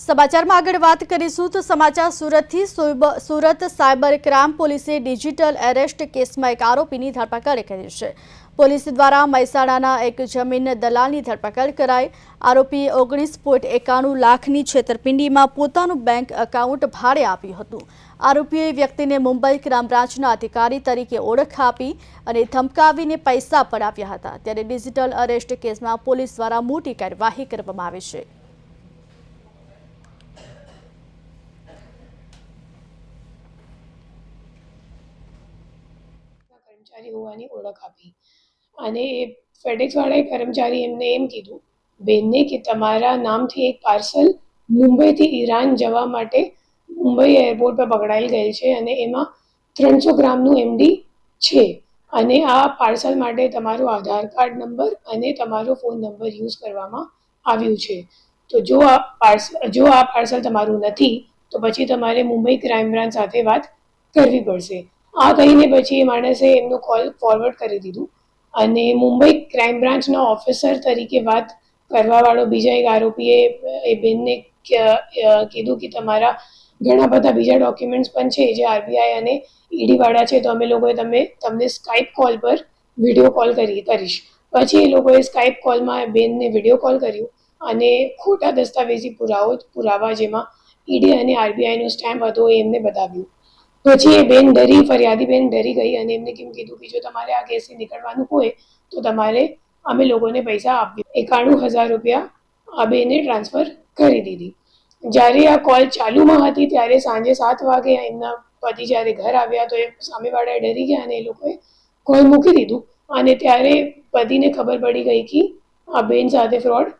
સમાચારમાં આગળ વાત કરીશું તો સમાચાર સુરતથી સુરત સાયબર ક્રાઇમ પોલીસે ડિજિટલ એરેસ્ટ કેસમાં એક આરોપીની ધરપકડ કરી છે. પોલીસ દ્વારા મહેસાણાના એક જમીન દલાલની ધરપકડ કરાઈ. આરોપીએ ઓગણીસ પોઈન્ટ એકાણું લાખની છેતરપિંડીમાં પોતાનું બેંક એકાઉન્ટ ભાડે આપ્યું હતું. આરોપીએ વ્યક્તિને મુંબઈ ક્રાઇમ બ્રાન્ચના અધિકારી તરીકે ઓળખ આપી અને ધમકાવીને પૈસા પડાવ્યા હતા. ત્યારે ડિજિટલ અરેસ્ટ કેસમાં પોલીસ દ્વારા મોટી કાર્યવાહી કરવામાં આવી છે. કર્મચારી હોવાની ઓળખ આપી. અને એ ફેડેક્સવાળા કર્મચારી એમને એમ કીધું, બેનને, કે તમારા નામથી એક પાર્સલ મુંબઈથી ઈરાન જવા માટે મુંબઈ એરપોર્ટ પર પકડાઈ ગયેલ છે અને એમાં ત્રણસો ગ્રામનું એમડી છે. અને આ પાર્સલ માટે તમારો આધાર કાર્ડ નંબર અને તમારો ફોન નંબર યુઝ કરવામાં આવ્યું છે. તો જો આ પાર્સલ જો આ પાર્સલ તમારું નથી, તો પછી તમારે મુંબઈ ક્રાઇમ બ્રાન્ચ સાથે વાત કરવી પડશે. આ કહીને પછી એ માણસે એમનું કોલ ફોરવર્ડ કરી દીધું. અને મુંબઈ ક્રાઇમ બ્રાન્ચના ઓફિસર તરીકે વાત કરવાવાળો બીજા એક આરોપીએ, એ બેનને કીધું કે તમારા ઘણા બધા બીજા ડોક્યુમેન્ટ્સ પણ છે જે આરબીઆઈ અને ઈડીવાળા છે, તો અમે લોકોએ તમે, તમને સ્કાઇપ કોલ પર વીડિયો કોલ કરી, કરીશ. પછી એ લોકોએ સ્કાઇપ કોલમાં બેનને વીડિયો કોલ કર્યું અને ખોટા દસ્તાવેજી પુરાવો, પુરાવા જેમાં ઈડી અને આરબીઆઈનો સ્ટેમ્પ હતો એ એમને બતાવ્યું. પછી એ બેન ડરી, ફરિયાદી બેન ડરી ગઈ અને એમને કેમ કીધું કે જો તમારે આ કેસથી નીકળવાનું હોય, તો તમારે અમે લોકોને પૈસા આપી એકાણું હજાર રૂપિયા આ બેને ટ્રાન્સફર કરી દીધી. જ્યારે આ કોલ ચાલુમાં હતી, ત્યારે સાંજે સાત વાગે એમના પતિ જ્યારે ઘર આવ્યા તો એ સામેવાળાએ ડરી ગયા અને એ લોકોએ કોલ મૂકી દીધું. અને ત્યારે પતિને ખબર પડી ગઈ કે આ બેન સાથે ફ્રોડ